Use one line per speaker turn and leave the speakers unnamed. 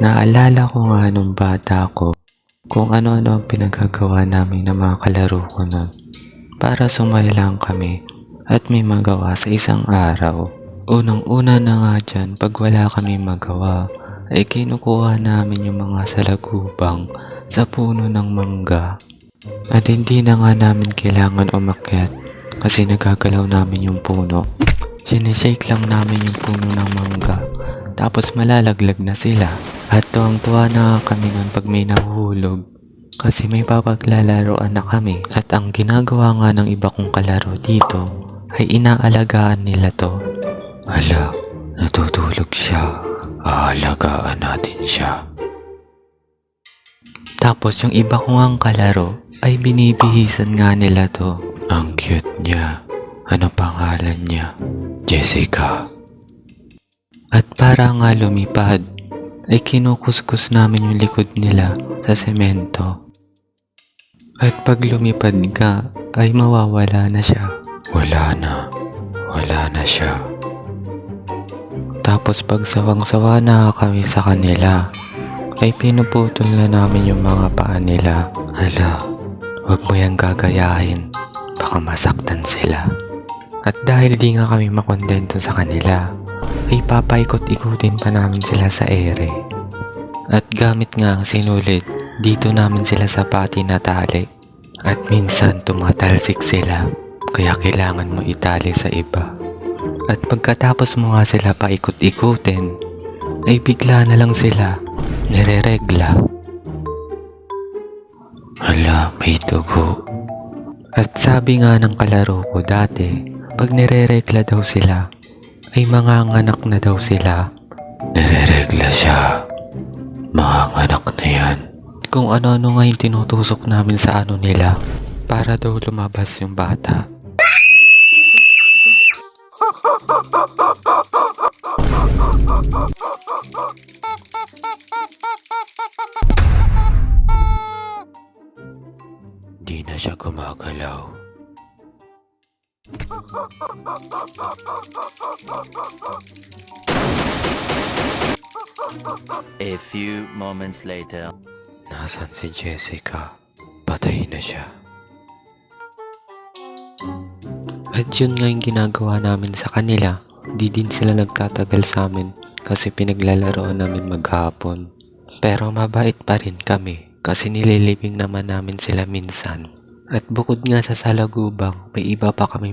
Naalala ko nga nung bata ko kung ano-ano ang pinagagawa namin ng mga kalaro ko nun para sumaya lang kami at may magawa sa isang araw. Unang-una na nga dyan, pag wala kami magawa, ay kinukuha namin yung mga salagubang sa puno ng mangga. At hindi na nga namin kailangan umakyat kasi nagagalaw namin yung puno. Sinishake lang namin yung puno ng mangga tapos malalaglag na sila. At tuwang-tuwa na kami nun pag may nahuhulog kasi may papaglalaroan na kami. At ang ginagawa nga ng iba kong kalaro dito ay inaalagaan nila to. Hala, natutulog siya. Aalagaan natin siya. Tapos yung iba ko ngang kalaro ay binibihisan nga nila to. Ang cute niya. Ano pangalan niya? Jessica. At para nga lumipad, ay kinukuskus namin yung likod nila sa semento. At pag lumipad ka, ay mawawala na siya. Wala na. Wala na siya. Tapos pag sawang-sawa na kami sa kanila, ay pinuputol na namin yung mga paa nila. Hala, wag mo yang gagayahin. Baka masaktan sila. At dahil di nga kami makondento sa kanila, ay papaikot-ikutin pa namin sila sa ere. At gamit nga ang sinulit, dito namin sila sa pati natali. At minsan tumatalsik sila, kaya kailangan mo itali sa iba. At pagkatapos mo nga sila paikot-ikutin, ay bigla na lang sila nire-regla. Hala, may dugo. At sabi nga ng kalaro ko dati, pag nire-regla daw sila, ay manganganak na daw sila. Nire-regla siya. Manganganak na yan. Kung ano-ano nga yung tinutusok namin sa ano nila, para daw lumabas yung bata. Di na siya gumagalaw.
A few moments later.
Nasaan si Jessica? Patay na siya. At yun nga yung ginagawa namin sa kanila. Di din sila nagtatagal sa amin kasi pinaglalaroan namin maghapon. Pero mabait pa rin kami kasi nililibing naman namin sila minsan. At bukod nga sa salagubang, may iba pa kami